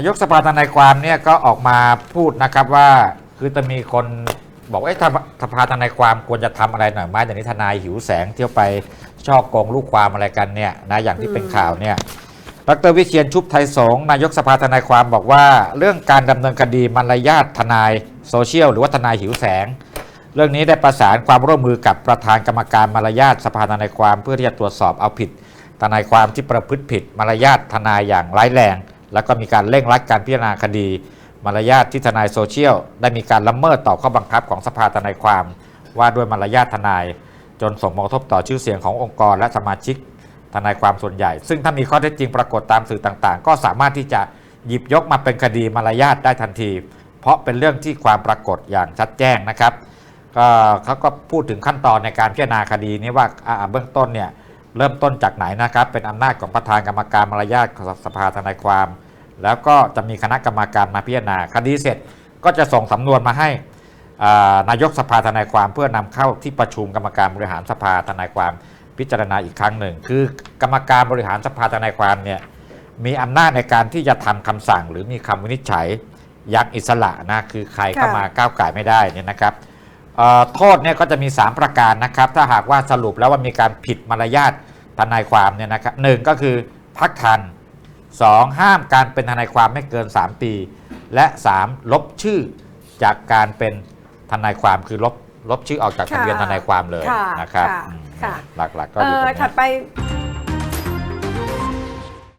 นายกสภาทนายความเนี่ยก็ออกมาพูดนะครับว่าคือจะมีคนบอกว่าเอ๊ะถ้าสภาทนายความควรจะทำอะไรหน่อยไหมเดี๋ยวนี้ทนายหิวแสงเที่ยวไปช่อโกงลูกความอะไรกันเนี่ยนะอย่างที่เป็นข่าวเนี่ยดรวิเชียนชุบไทยสงนายกสภาทนายความบอกว่า เรื่องการดำเนินคดีมารยาททนายโซเชียลหรือว่าทนายหิวแสง เรื่องนี้ได้ประสานความร่วมมือกับประธานกรรมการมารยาทสภาทนายความเพื่อที่จะตรวจสอบเอาผิดทนายความที่ประพฤติผิดมารยาททนายอย่างร้ายแรง แล้วก็มีการเร่งรัดการพิจารณาคดี มารยาทที่ทนายโซเชียล ได้มีการละเมิดต่อข้อบังคับของสภาทนายความ ว่าด้วยมารยาททนาย จนส่งผลกระทบต่อชื่อเสียงขององค์กรและสมาชิกทนายความส่วนใหญ่ ซึ่งถ้ามีข้อเท็จจริงปรากฏตามสื่อต่างๆ ก็สามารถที่จะหยิบยกมาเป็นคดีมารยาทได้ทันที เพราะเป็นเรื่องที่ความปรากฏอย่างชัดแจ้งนะครับก็เขาก็พูดถึงขั้นตอนในการพิจารณาคดีนี้ว่าอ่าเบื้องต้นเนี่ย เริ่มต้นจากไหนนะครับ เป็นอำนาจของประธานกรรมการมารยาทของสภาทนายความ แล้วก็จะมีคณะกรรมการมาพิจารณาคดีเสร็จก็จะส่งสำนวนมาให้อ่านายกสภาทนายความเพื่อนำเข้าที่ประชุมกรรมการบริหารสภาทนายความพิจารณาอีกครั้งหนึ่ง คือกรรมการบริหารสภาทนายความเนี่ยมีอำนาจในการที่จะทำคำสั่ง หรือมีคำวินิจฉัยอย่างอิสระนะคือใครเข้ามาก้าวไก่ายไม่ได้เนี่ยนะครับเอ่อ โทษเนี่ยก็จะมี 3 ประการนะครับ ถ้าหากว่าสรุปแล้วว่ามีการผิดมารยาททนายความเนี่ยนะครับหนึ่งก็คือพักทัน 2. ห้ามการเป็นทนายความไม่เกิน 3 ปี และ 3. ลบชื่อจากการเป็นทนายความคือลบลบชื่อออกจากทะเบียนทนายความเลยค่ะนะครับค่ะอืมค่ะหลักๆก็เออยู่ตอรงถัดนี้ไป